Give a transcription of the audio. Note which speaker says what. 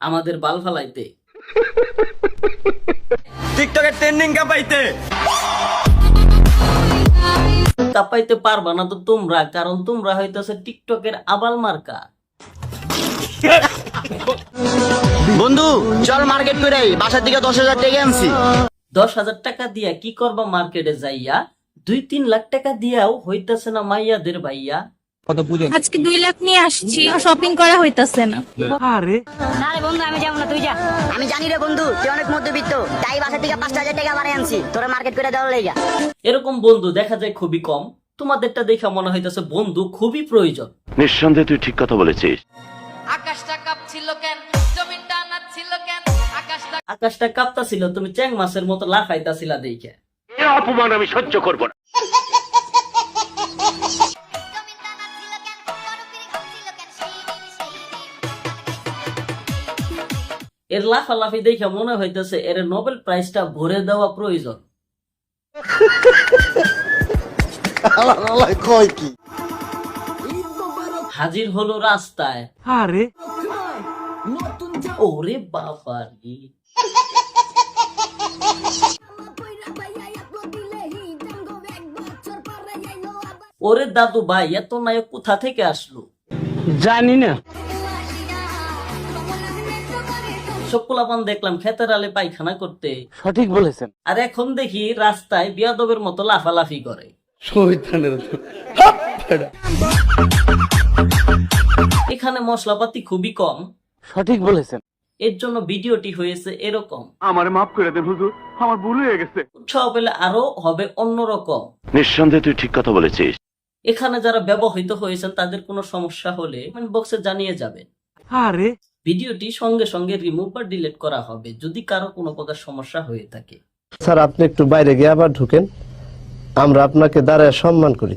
Speaker 1: আমাদের বাল ফালাইতে।
Speaker 2: টিকটকের ট্রেন্ডিং কাপাইতে।
Speaker 1: কাপাইতে পারবা না তো তোমরা কারণ তোমরা হইতেছে টিকটকের আবাল মার্কা।
Speaker 3: বন্ধু চল মার্কেট করে বাসার দিকে দশ হাজার টাকা আনছি।
Speaker 1: দশ হাজার টাকা দিয়া কি করবা মার্কেটে যাইয়া? দুই তিন লাখ টাকা দিয়াও হইতাছে না মাইয়াদের ভাইয়া।
Speaker 4: আজকে দুই লাখ নিয়ে আসছি শপিং করা হইতাছে না।
Speaker 5: না রে বন্ধু আমি যাব না তুই যা।
Speaker 3: আমি জানি রে বন্ধু তুই অনেক মধ্যবিত্ত। তাই বাসা থেকে পাঁচ হাজার টাকা বাড়াই আনছি। তোরা মার্কেট করে দেওয়ার লেগা।
Speaker 1: এরকম বন্ধু দেখা যায় খুবই কম। তোমাদেরটা দেখা মনে হইতেছে বন্ধু খুবই প্রয়োজন।
Speaker 6: নিঃসন্দেহে তুই ঠিক কথা বলেছিস।
Speaker 7: আকাশটা কাঁপছিল কেন? জমিনটা নাচছিল কেন? আকাশটা
Speaker 1: আকাশটা কাঁপতাছিল তুমি চ্যাং মাছের মতো লাফাইতাছিলা দেখে।
Speaker 6: অপমান আমি সহ্য করব না।
Speaker 1: এর লাফালাফি দেখে মনে হইতেছে এর নোবেল প্রাইজটা ভরে দেওয়া প্রয়োজন। হাজির হলো রাস্তায়।
Speaker 2: আরে।
Speaker 1: ওরে বাপারে ওরে দাদু ভাই এত নায়ক কোথা থেকে আসলো?
Speaker 2: জানি না।
Speaker 1: সব পোলাপান দেখলাম খেতের আলে পায়খানা করতে।
Speaker 2: সঠিক বলেছেন।
Speaker 1: আর এখন দেখি রাস্তায় বিয়াদবের মতো লাফালাফি করে। এখানে মশলাপাতি খুবই কম।
Speaker 2: সঠিক বলেছেন।
Speaker 1: এর জন্য ভিডিওটি হয়েছে এরকম।
Speaker 6: আমার মাফ করে দেন হুজুর আমার ভুল হয়ে গেছে।
Speaker 1: উৎসাহ পেলে আরও হবে অন্যরকম।
Speaker 6: নিঃসন্দেহে তুই ঠিক কথা বলেছিস।
Speaker 1: এখানে যারা ব্যবহৃত হয়েছেন তাদের কোনো সমস্যা হলে কমেন্ট বক্সে জানিয়ে যাবেন।
Speaker 2: আরে
Speaker 1: ভিডিওটি সঙ্গে সঙ্গে রিমুভ বা ডিলিট করা হবে যদি কারও কোনো প্রকার সমস্যা হয়ে থাকে।
Speaker 8: স্যার, আপনি একটু বাইরে গিয়ে আবার ঢুকেন। আমরা আপনাকে দাঁড়ায় সম্মান করি।